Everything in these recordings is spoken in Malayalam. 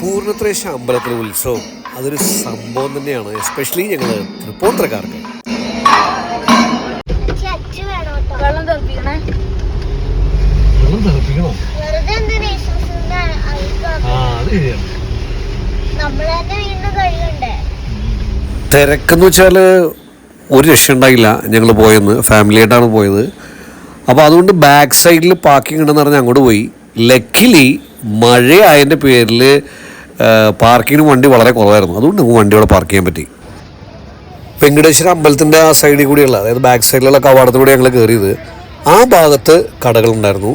പൂർണത്രേശ അമ്പലത്തിലെ ഉത്സവം. അതൊരു സംഭവം തന്നെയാണ് എസ്പെഷ്യലി ഞങ്ങൾ തൃപ്പൂണിത്തറക്കാർക്ക്. വെള്ളം തിരക്കെന്ന് വെച്ചാൽ ഒരു രക്ഷ ഉണ്ടായില്ല ഞങ്ങൾ പോയെന്ന് ഫാമിലിയായിട്ടാണ് പോയത്. അപ്പോൾ അതുകൊണ്ട് ബാക്ക് സൈഡിൽ പാർക്കിംഗ് ഉണ്ടെന്ന് പറഞ്ഞ് അങ്ങോട്ട് പോയി. ലക്കിലി മഴയായതിന്റെ പേരിൽ പാർക്കിങ്ങിന് വണ്ടി വളരെ കുറവായിരുന്നു. അതുകൊണ്ട് നമുക്ക് വണ്ടി അവിടെ പാർക്ക് ചെയ്യാൻ പറ്റി. വെങ്കടേശ്വര അമ്പലത്തിന്റെ ആ സൈഡിൽ കൂടിയുള്ള അതായത് ബാക്ക് സൈഡിലുള്ള കവാടത്തിലൂടെ ഞങ്ങൾ കയറിയത് ആ ഭാഗത്ത് കടകളുണ്ടായിരുന്നു.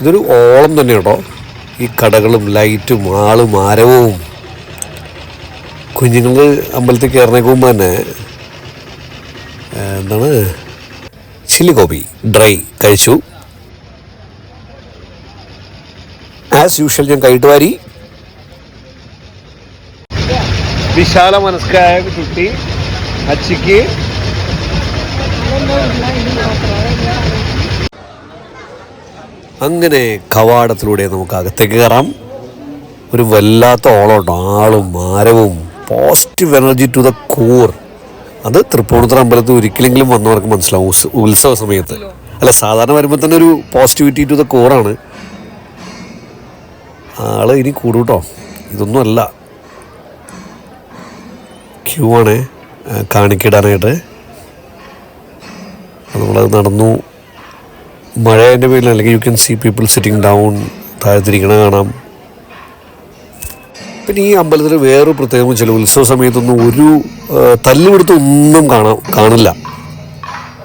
ഇതൊരു ഓളം തന്നെ കേട്ടോ ഈ കടകളും ലൈറ്റും ആളും ആരവവും. കുഞ്ഞുങ്ങൾ അമ്പലത്തിൽ കയറുന്നതിന് മുമ്പ് തന്നെ എന്താണ്? ചില്ലി കോപ്പി ഡ്രൈ കഴിച്ചു. ആസ് യൂഷ്വൽ ഞാൻ കൈയിട്ട് വാരി വിശാല മനസ്കായ കുട്ടി അച്ചിക്ക്. അങ്ങനെ കവാടത്തിലൂടെ നമുക്ക് അകത്തേക്ക് കയറാം. ഒരു വല്ലാത്ത ഓളോട്ടോ ആളും മാരവും positive energy to the core അത് തൃപ്പൂണിത്തുറ അമ്പലത്തിൽ ഒരിക്കലെങ്കിലും വന്നവർക്ക് മനസ്സിലാവും. ഉത്സ- ഉത്സവ സമയത്ത്. അല്ല സാധാരണ വരുമ്പോൾ തന്നെ ഒരു പോസിറ്റിവിറ്റി ടു ദ കോറാണ് ആൾ ഇനി കൂടുട്ടോ. ഇതൊന്നും അല്ല. ക്യൂ ആണ് കാണിക്കിടാനായിട്ട്. നമ്മളത് നടന്നു. മഴേന്റെ പേരിൽ അല്ലെങ്കിൽ you can see people sitting down താഴ്ത്തിരിക്കണ കാണാം. പിന്നെ ഈ അമ്പലത്തിൽ വേറൊരു പ്രത്യേകം ചില ഉത്സവ സമയത്തൊന്നും ഒരു തല്ലുപിടുത്ത് തല്ലുപിടുത്തം ഒന്നും കാണാം കാണില്ല.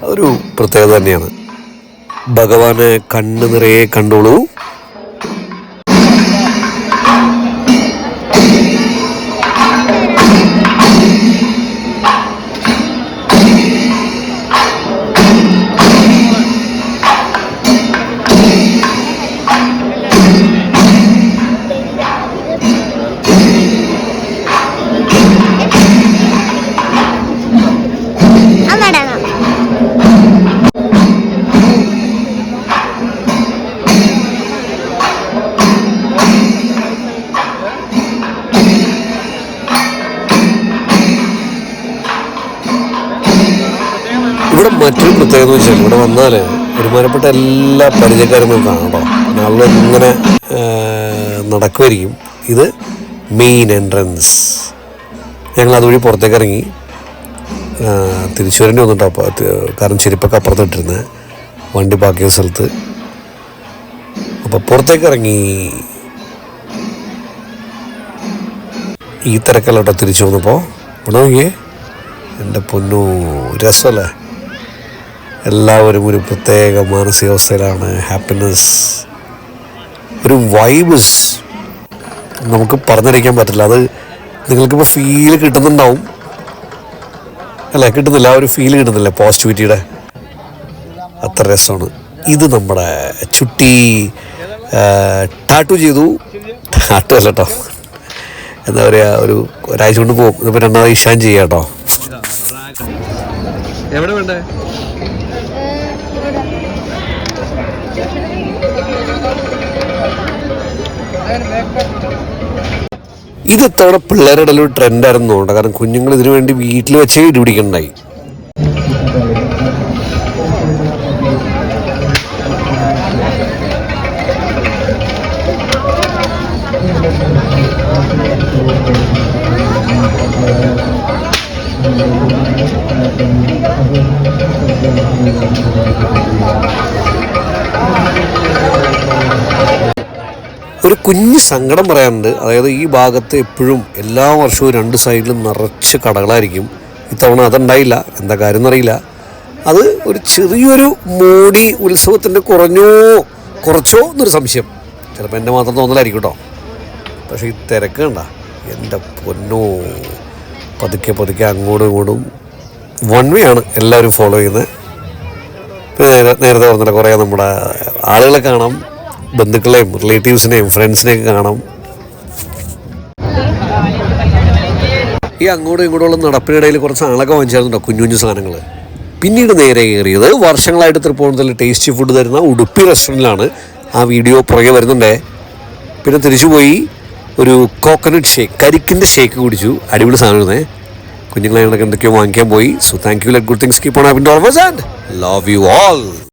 അതൊരു പ്രത്യേകത തന്നെയാണ്. ഭഗവാനെ കണ്ണ് നിറയെ കണ്ടോളൂ. ഇവിടെ മറ്റൊരു പ്രത്യേകത വെച്ചാൽ ഇവിടെ വന്നാൽ ഒരുമാനപ്പെട്ട എല്ലാ പരിചയക്കാരും നമുക്ക് കാണാം കേട്ടോ നാളെ ഇങ്ങനെ നടക്കുമായിരിക്കും. ഇത് മെയിൻ എൻട്രൻസ് ഞങ്ങൾ അതുവഴി പുറത്തേക്ക് ഇറങ്ങി. തിരിച്ചു വരേണ്ടി വന്നിട്ടോ കാരണം ചെരുപ്പൊക്കെ അപ്പുറത്ത് ഇട്ടിരുന്നത് വണ്ടി പാക്കിയ സ്ഥലത്ത്. അപ്പോൾ പുറത്തേക്ക് ഇറങ്ങി. ഈ തിരക്കല്ലോട്ടോ തിരിച്ചു വന്നപ്പോൾ ഇവിടെ നോക്കിയേ. എന്റെ പൊന്നു രസമല്ലേ എല്ലാവരും ഒരു പ്രത്യേക മാനസികാവസ്ഥയിലാണ്. ഹാപ്പിനെസ് ഒരു വൈബ്സ് നമുക്ക് പറഞ്ഞറിയിക്കാൻ പറ്റില്ല. അത് നിങ്ങൾക്കിപ്പോൾ ഫീൽ കിട്ടുന്നുണ്ടാവും. അല്ലേ? കിട്ടുന്നില്ല. ആ ഒരു ഫീൽ കിട്ടുന്നില്ല. പോസിറ്റിവിറ്റിയുടെ അത്ര രസമാണ്. ഇത് നമ്മുടെ ചുട്ടി ടാറ്റു ചെയ്തു. ടാറ്റു അല്ല കേട്ടോ എന്താ പറയുക ഒരു ഒരാഴ്ച കൊണ്ട് പോകും. ഇതിപ്പോൾ രണ്ടാമത് ഇഷാൻ ചെയ്യാം കേട്ടോ എവിടെ വേണ്ടേ? ഇത് ഇത്തവണ പിള്ളേരുടെ ഒരു ട്രെൻഡായിരുന്നു തോന്നുന്നുണ്ട്. കാരണം കുഞ്ഞുങ്ങൾ ഇതിനു വേണ്ടി വീട്ടിൽ വെച്ചേ ഇടിപിടിക്കണ്ടായി ഒരു കുഞ്ഞ് സങ്കടം പറയാനുണ്ട്. അതായത് ഈ ഭാഗത്ത് എപ്പോഴും എല്ലാ വർഷവും രണ്ട് സൈഡിലും നിറച്ച് കടകളായിരിക്കും. ഇത്തവണ അതുണ്ടായില്ല. എന്താ കാര്യം എന്നറിയില്ല. അത് ഒരു ചെറിയൊരു മോടി ഉത്സവത്തിന്റെ കുറഞ്ഞോ കുറച്ചോ എന്നൊരു സംശയം. ചിലപ്പോൾ എന്റെ മാത്രം തോന്നലായിരിക്കും കേട്ടോ. പക്ഷേ ഈ തിരക്ക് കണ്ട എന്റെ പൊന്നോ പതുക്കെ പതുക്കെ അങ്ങോട്ടും ഇങ്ങോട്ടും. വൺ വേ ആണ് എല്ലാവരും ഫോളോ ചെയ്യുന്നത്. നേരത്തെ പറഞ്ഞില്ല കുറേ നമ്മുടെ ആളുകളെ കാണാം. ബന്ധുക്കളെയും റിലേറ്റീവ്സിനെയും ഫ്രണ്ട്സിനെയൊക്കെ കാണാം. ഈ അങ്ങോട്ടും ഇങ്ങോട്ടുള്ള നടപ്പിനിടയിൽ കുറച്ച് ആളൊക്കെ വാങ്ങിച്ചായിരുന്നുണ്ടോ കുഞ്ഞു കുഞ്ഞു സാധനങ്ങൾ പിന്നീട് നേരെ കയറിയത് വർഷങ്ങളായിട്ട് തൃപ്പൂണത്തിൽ ടേസ്റ്റി ഫുഡ് തരുന്ന ഉടുപ്പി റെസ്റ്റോറന്റിലാണ് ആ വീഡിയോ പുറകെ വരുന്നുണ്ടേ. പിന്നെ തിരിച്ചു പോയി ഒരു കോക്കനട്ട് ഷേക്ക് കരിക്കിന്റെ ഷേക്ക് കുടിച്ചു. അടിപൊളി സാധനമായിരുന്നേ. കുഞ്ഞുങ്ങളെ എന്തൊക്കെയോ വാങ്ങിക്കാൻ പോയി. So thank you let good things keep on happen always and love you all